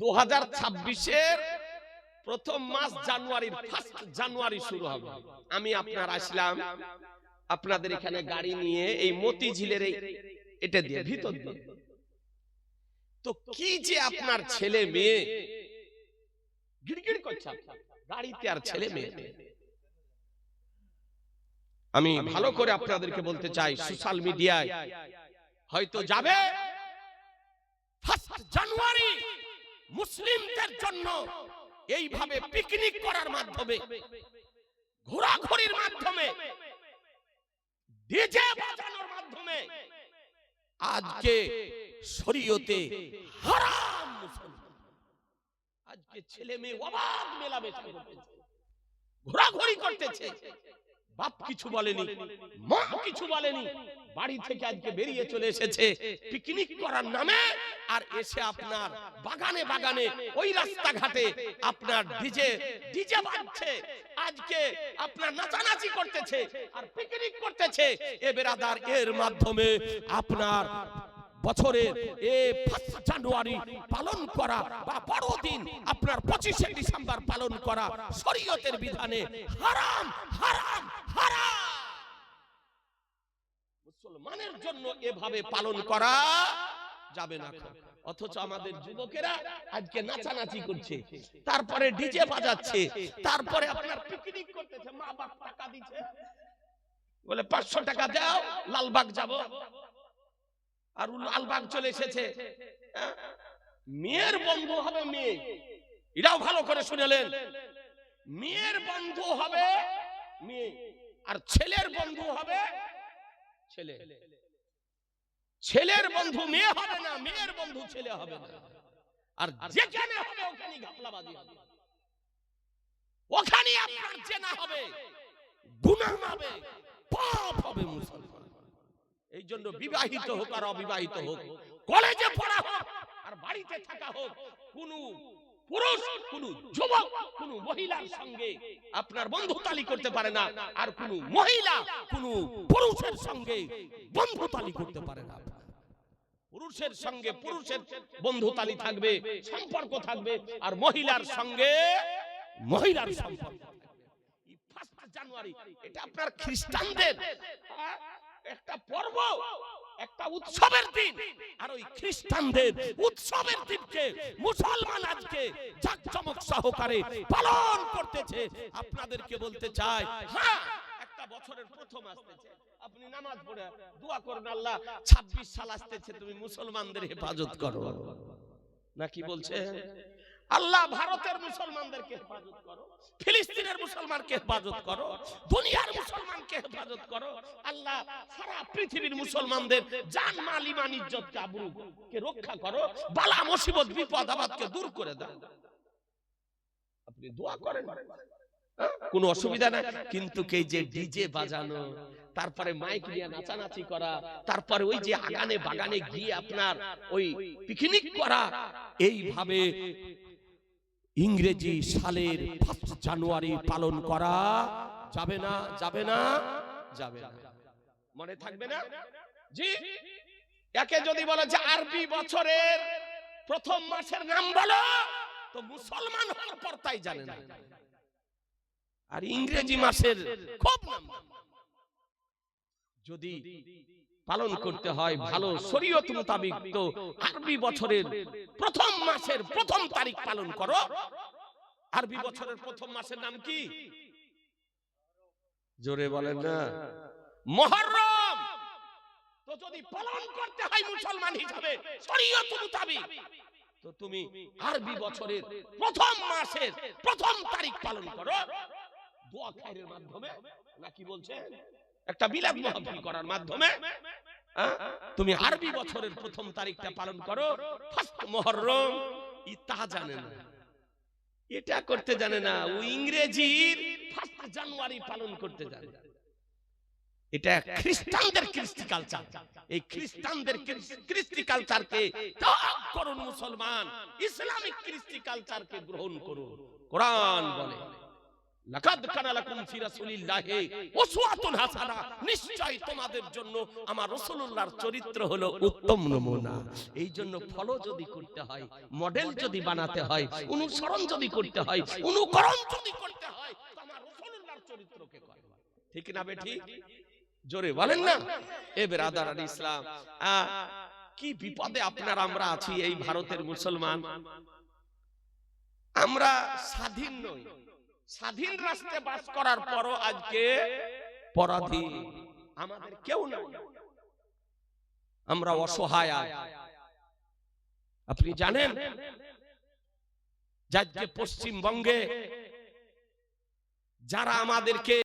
দু হাজার ছাব্বিশের প্রথম মাস জানুয়ারির ফার্স্ট জানুয়ারি শুরু হবে। আমি আপনার আসলাম, আপনাদের এখানে গাড়ি নিয়ে এই মতিঝিলের এটা দিয়ে ভিতর দিয়ে। তো কি যে আপনার ছেলে মেয়ে? গিড়গিড় করছে গাড়িতে আর ছেলে মেয়ে আমি ভালো করে আপনাদেরকে বলতে চাই, সোশ্যাল মিডিয়ায় হয়তো যাবে। First January. মুসলিমদের জন্য এইভাবে পিকনিক করার মাধ্যমে, ঘোরাঘুরির মাধ্যমে, ডিজে বাজানোর মাধ্যমে আজকে শরীয়তে হারাম আজকে ছেলে মেয়ে অবাধ মেলামেশা ঘোরাঘুরি করতেছে। বাপ কিছু বলেনি, মা কিছু বলেনি, বাড়ি থেকে আজকে বেরিয়ে চলে এসেছে। পিকনিক করার নামে আর এসে আপনার বাগানে বাগানে ওই রাস্তাঘাটে আপনার ডিজে ডিজে বাজছে। আজকে আপনার নাচানাচি করতেছে আর পিকনিক করতেছে। এ বেরাদার এর মাধ্যমে আপনার বছরের এ ফার্স্ট জানুয়ারি পালন করা বা বড়দিন আপনার পঁচিশে ডিসেম্বর পালন করা শরীয়তের বিধানে হারাম হারাম হারাম। মুসলমানের জন্য এভাবে পালন করা যাবে না অথচ আমাদের যুবকেরা আজকে নাচানাচি করছে। তারপরে ডিজে বাজাচ্ছে। তারপরে আপনার পিকনিক করতেছে। মা বাপ টাকা দিচ্ছে। বলে পাঁচশো টাকা দাও লালবাগ যাব। আর ও লালবাগ চলে এসেছে? মেয়ের বন্ধু হবে মেয়ে। এটাও ভালো করে শুনেলেন। মেয়ের বন্ধু হবে মেয়ে। আর ছেলের বন্ধু হবে ছেলে। ছেলের বন্ধু মেয়ে হবে না মেয়ের বন্ধু ছেলে হবে না। আর যেখানে হবে ওখানে ঘাপলাবাজি হবে। ওখানে আপনার জেনা হবে গুনাহ হবে পাপ হবে মুসলমান। এই জন্য বিবাহিত হোক আর অবিবাহিত হোক কলেজে পড়া হোক আর বাড়িতে থাকা হোক কোন পুরুষ কোন যুবক কোন মহিলার সঙ্গে আপনার বন্ধুতালি করতে পারে না আর কোন মহিলা কোন পুরুষের সঙ্গে বন্ধুতালি করতে পারে না। পুরুষের সঙ্গে পুরুষের বন্ধুতালি থাকবে সম্পর্ক থাকবে আর মহিলার সঙ্গে মহিলার সম্পর্ক জানুয়ারি এটা আপনার খ্রিস্টানদের একটা পর্ব একটা উৎসবের দিন। আর ওই খ্রিস্টানদের উৎসবের দিনকে মুসলমান আজকে জাকজমক সহকারে পালন করতেছে। আপনাদেরকে বলতে চাই হ্যাঁ বছরের প্রথম আসতেছে। আপনি নামাজ পড়ে দোয়া আল্লাহ 26 সাল আসতেছে, তুমি মুসলমানদের হেফাজত করো। বলছে? আল্লাহ ভারতের মুসলমানদেরকে হেফাজত করো, ফিলিস্তিনের মুসলমানকে হেফাজত করো, দুনিয়ার মুসলমানকে হেফাজত করো। আল্লাহ সারা পৃথিবীর মুসলমানদের জান, মাল, ইমান, ইজ্জত কে রক্ষা করো, বালা, মুসিবত, বিপদ আপদকে দূর করে দাও। আপনি দোয়া করেন? কোনো অসুবিধা নাই। কিন্তু কে যে ডিজে বাজানো তারপরে মাইক নিয়ে নাচানাচি করা তারপরে ওই যে আগানে বাগানে গিয়ে আপনার ওই পিকনিক করা। এইভাবে ইংরেজি সালের ফার্স্ট জানুয়ারি পালন করা। যাবে না যাবে না যাবে না। মনে থাকবে না? জি। একে যদি বলে যে আরবি বছরের প্রথম মাসের নাম বলো তো মুসলমান হওয়ার পর তাই জানে না। আর ইংরেজি মাসের খুব যদি পালন করতে হয় ভালো শরীয়ত মোতাবিক, তো আরবি বছরের প্রথম মাসের প্রথম তারিখ পালন করো। আরবি বছরের প্রথম মাসের নাম কি? জোরে বলেন না। মহরম! তো যদি পালন করতে হয় মুসলমান হিসাবে, শরীয়ত মোতাবিক, তো তুমি আরবি বছরের প্রথম মাসের প্রথম তারিখ পালন করো। দোয়া খায়ের মাধ্যমে নাকি বলছেন একটা মাহফিল করার মাধ্যমে? হ্যাঁ? তুমি আরবি বছরের প্রথম তারিখটা পালন করো ফার্স্ট মহরম ই তা জানে না। এটা করতে জানে না ও ইংরেজির ফার্স্ট জানুয়ারি পালন করতে জানে। এটা খ্রিস্টানদের কৃষ্টি কালচার। এই খ্রিস্টানদের কৃষ্টি কালচারকে ত্যাগ করুন মুসলমান। ইসলামিক কৃষ্টি কালচারকে গ্রহণ করুন। কোরআন বলে। লাকাদ কানা লাকুম ফি রাসূলিল্লাহি উসওয়াতুন হাসানা। নিশ্চয় তোমাদের জন্য আমার রাসূলুল্লাহর চরিত্র হলো উত্তম নমুনা। এই জন্য ফলো যদি করতে হয়, মডেল যদি বানাতে হয়, অনুসরণ যদি করতে হয়, অনুকরণ যদি করতে হয়, তো আমার রাসূলুল্লাহর চরিত্রকে ঠিক না বেঠি? জোরে বলেন না। এ ইসলাম কি বিপদে আপনার আমরা আছি এই ভারতের মুসলমান? আমরা স্বাধীন নই। স্বাধীন রাষ্ট্রে বাস করার পরও আজকে পরাধীন আমাদের কেউ না আমরা অসহায়। আপনি জানেন যে আজকে পশ্চিমবঙ্গে যারা আমাদেরকে